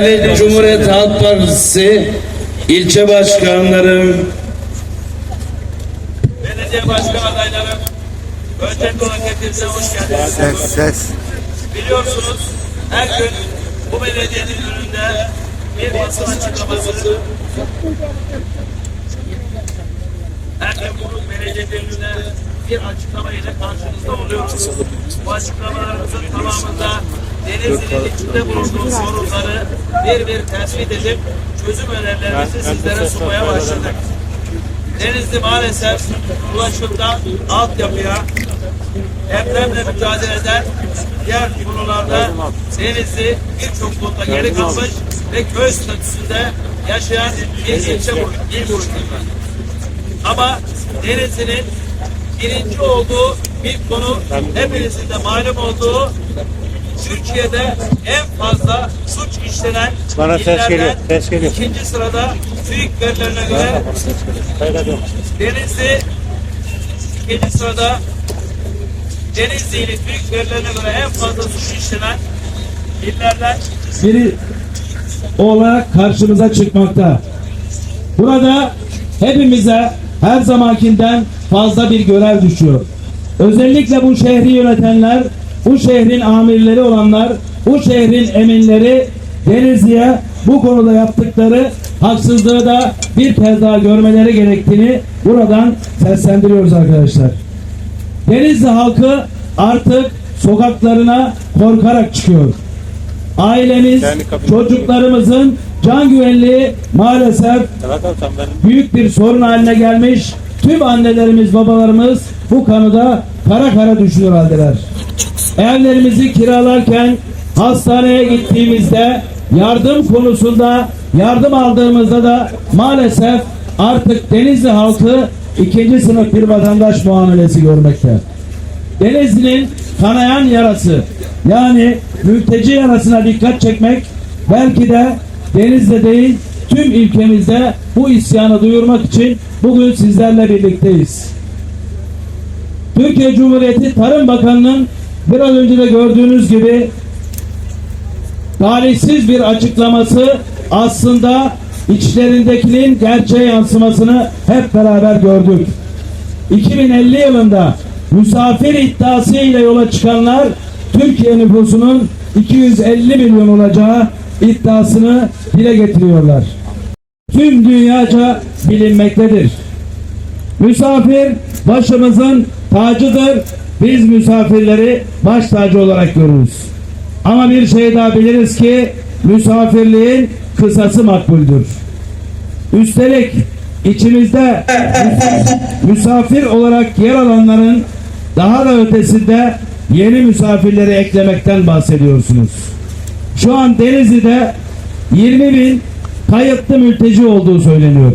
Değerli Cumhuriyet Halk Partisi ilçe başkanlarım, Belediye başkan adaylarım, öncelikli olarak hepinize hoş geldiniz. Ses ses. Biliyorsunuz her gün bu belediyenin önünde bir basın açıklaması her gün bu belediyenin önünde bir açıklama ile karşınızda oluyoruz. Bu açıklamalarımızın tamamında Denizli'nin içinde bulunduğu sorunları bir bir tespit edip çözüm önerilerimizi sizlere sunmaya başladık. Denizli maalesef ulaşımda altyapıya depremle mücadele eden diğer konularda Denizli birçok konuda geri kalmış ve köy statüsünde yaşayan bir ilçe il boyutunda. Ama Denizli'nin birinci olduğu bir konu hepinizin de malum olduğu Türkiye'de en fazla suç işlenen Bana ses geliyor, ses geliyor. ikinci sırada TÜİK verilerine göre Denizli ikinci sırada Denizli ili TÜİK verilerine göre en fazla suç işlenen illerden biri olarak karşımıza çıkmakta. Burada hepimize her zamankinden fazla bir görev düşüyor. Özellikle bu şehri yönetenler, bu şehrin amirleri olanlar, bu şehrin eminleri Denizli'ye bu konuda yaptıkları haksızlığı da bir kez daha görmeleri gerektiğini buradan seslendiriyoruz arkadaşlar. Denizli halkı artık sokaklarına korkarak çıkıyor. Ailemiz, çocuklarımızın can güvenliği maalesef büyük bir sorun haline gelmiş. Tüm annelerimiz, babalarımız bu konuda kara kara düşünür haldeler. Evlerimizi kiralarken hastaneye gittiğimizde yardım konusunda yardım aldığımızda da maalesef artık Denizli halkı ikinci sınıf bir vatandaş muamelesi görmekte. Denizli'nin kanayan yarası yani mülteci yarasına dikkat çekmek belki de Denizli değil tüm ülkemizde bu isyanı duyurmak için bugün sizlerle birlikteyiz. Türkiye Cumhuriyeti Tarım Bakanı'nın biraz önce de gördüğünüz gibi talihsiz bir açıklaması aslında içlerindekinin gerçeğe yansımasını hep beraber gördük. 2050 yılında misafir iddiası ile yola çıkanlar Türkiye nüfusunun 250 milyon olacağı iddiasını dile getiriyorlar. Tüm dünyaca bilinmektedir. Misafir başımızın tacıdır. Biz misafirleri baş tacı olarak görürüz. Ama bir şey daha biliriz ki misafirliğin kısası makbuldür. Üstelik içimizde misafir olarak yer alanların daha da ötesinde yeni misafirleri eklemekten bahsediyorsunuz. Şu an Denizli'de 20 bin kayıtlı mülteci olduğu söyleniyor.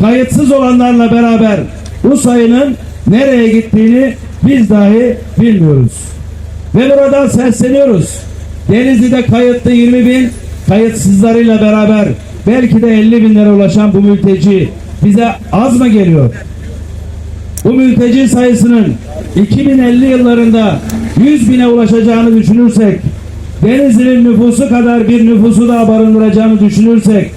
Kayıtsız olanlarla beraber bu sayının nereye gittiğini biz dahi bilmiyoruz. Ve buradan sesleniyoruz. Denizli'de kayıtlı 20 bin kayıtsızlarıyla beraber belki de 50 binlere ulaşan bu mülteci bize az mı geliyor? Bu mülteci sayısının 2050 yıllarında 100 bine ulaşacağını düşünürsek, Denizli'nin nüfusu kadar bir nüfusu daha barındıracağını düşünürsek,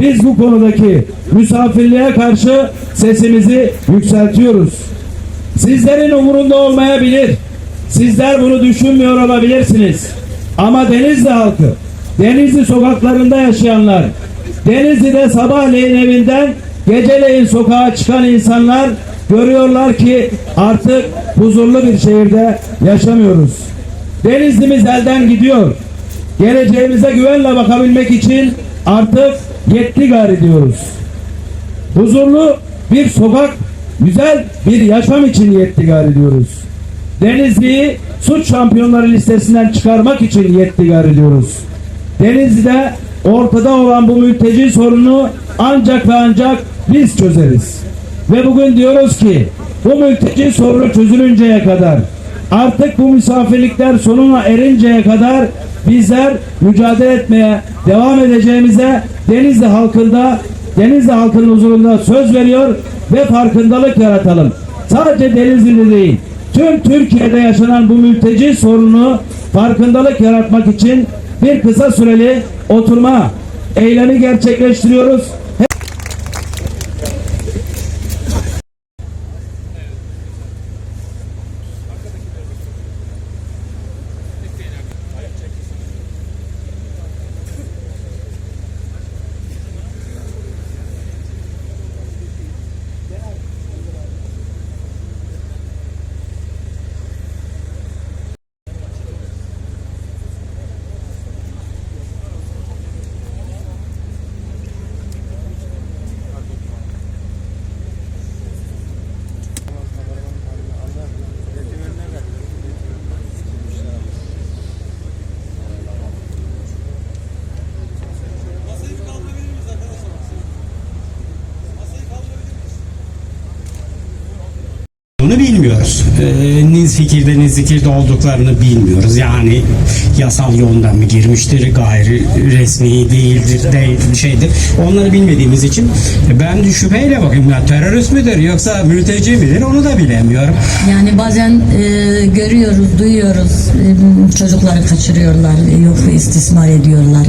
biz bu konudaki misafirliğe karşı sesimizi yükseltiyoruz. Sizlerin umurunda olmayabilir. Sizler bunu düşünmüyor olabilirsiniz. Ama Denizli halkı, Denizli sokaklarında yaşayanlar, Denizli'de sabahleyin evinden geceleyin sokağa çıkan insanlar görüyorlar ki artık huzurlu bir şehirde yaşamıyoruz. Denizli'miz elden gidiyor. Geleceğimize güvenle bakabilmek için artık yetkigar ediyoruz. Huzurlu bir sokak, güzel bir yaşam için yetkigar ediyoruz. Denizli'yi suç şampiyonları listesinden çıkarmak için yetkigar ediyoruz. Denizli'de ortada olan bu mülteci sorunu ancak ve ancak biz çözeriz. Ve bugün diyoruz ki bu mülteci sorunu çözülünceye kadar artık bu misafirlikler sonuna erinceye kadar bizler mücadele etmeye devam edeceğimize Denizli halkında Denizli halkının huzurunda söz veriyor ve farkındalık yaratalım. Sadece Denizli'de değil, tüm Türkiye'de yaşanan bu mülteci sorunu farkındalık yaratmak için bir kısa süreli oturma eylemi gerçekleştiriyoruz. Bunu bilmiyoruz. Ee, niz fikirde niz zikirde olduklarını bilmiyoruz. Yani yasal yoldan mı girmiştir, gayri resmi değildir, değil, şeydir. Onları bilmediğimiz için ben şüpheyle bakıyorum. Ya terörist midir yoksa mülteci midir onu da bilemiyorum. Yani bazen e, görüyoruz, duyuyoruz e, çocukları kaçırıyorlar, e, yok istismar ediyorlar.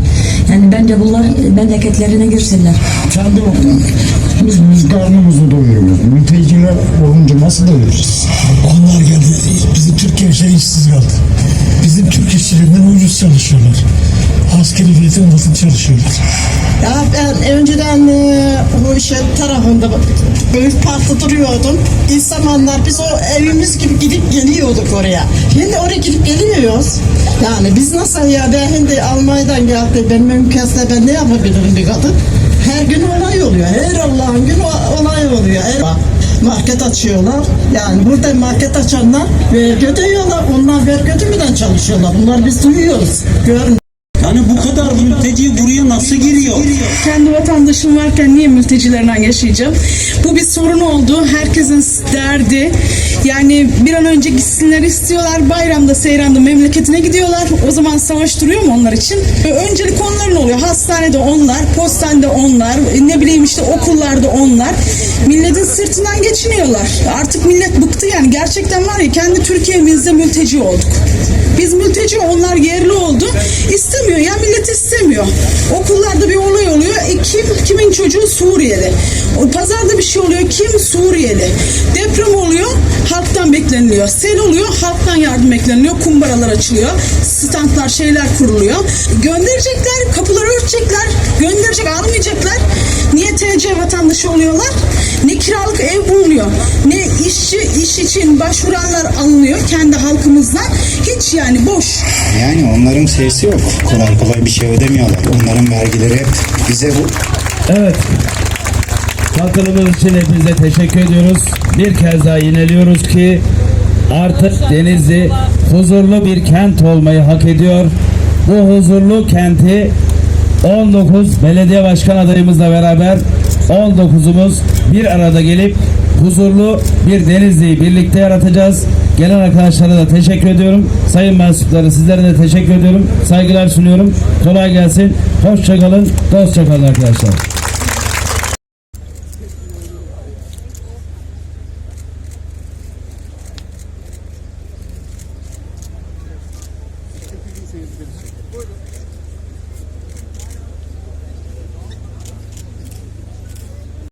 Yani bence bunlar memleketlerine girsinler. kendi biz, biz karnımızı doyuruyoruz. Mülteciler olunca nasıl doyuracağız? Onlar geldi. Bizim Türkiye şey işsiz kaldı. Bizim Türk işçilerinden ucuz çalışıyorlar. Askeri ücretin altında çalışıyorlar. Ya ben önceden e, bu işe tarafında büyük parkta duruyordum. İlk zamanlar biz o evimiz gibi gidip geliyorduk oraya. Şimdi oraya gidip geliyoruz. Yani biz nasıl ya ben şimdi Almanya'dan geldi. Ben mümkünse ben ne yapabilirim bir kadın? Her gün olay oluyor. Her Allah'ın gün olay oluyor. Her market açıyorlar. Yani burada market açanlar vergi ödüyorlar. Onlar vergi ödemeden çalışıyorlar. Bunlar biz duyuyoruz. Görün. Yani bu kadar mülteci buraya nasıl giriyor? kendi vatandaşım varken niye mültecilerden yaşayacağım? Bu bir sorun oldu. Herkesin derdi. Yani bir an önce gitsinler istiyorlar. Bayramda, seyramda memleketine gidiyorlar. O zaman savaş duruyor mu onlar için? Öncelik onların oluyor. Hastanede onlar, postanede onlar, ne bileyim işte okullarda onlar. Milletin sırtından geçiniyorlar. Artık millet bıktı yani. Gerçekten var ya kendi Türkiye'mizde mülteci olduk. Biz mülteci onlar yerli oldu. İstemiyor ya millet istemiyor. Okullarda bir olay oluyor. E kim kimin çocuğu Suriyeli. O pazarda bir şey oluyor. Kim Suriyeli. Deprem oluyor. Halktan bekleniliyor. Sel oluyor. Halktan yardım bekleniliyor. Kumbaralar açılıyor. Standlar şeyler kuruluyor. Gönderecekler. Kapıları örtecekler. Gönderecek almayacaklar. Niye TC vatandaşı oluyorlar? Ne kiralık ev bulunuyor. Ne işçi iş için başvuranlar alınıyor kendi halkımızdan. Hiç yani boş. Yani onların sesi yok. Kolay kolay bir şey ödemiyorlar. Onların vergileri hep bize bu Evet. Katılımınız için hepinize teşekkür ediyoruz. Bir kez daha yineliyoruz ki artık Denizli huzurlu bir kent olmayı hak ediyor. Bu huzurlu kenti 19 belediye başkan adayımızla beraber 19'umuz bir arada gelip huzurlu bir Denizli'yi birlikte yaratacağız. Gelen arkadaşlara da teşekkür ediyorum. Sayın mensupları sizlere de teşekkür ediyorum. Saygılar sunuyorum. Kolay gelsin. Hoşçakalın. Dostça kalın arkadaşlar.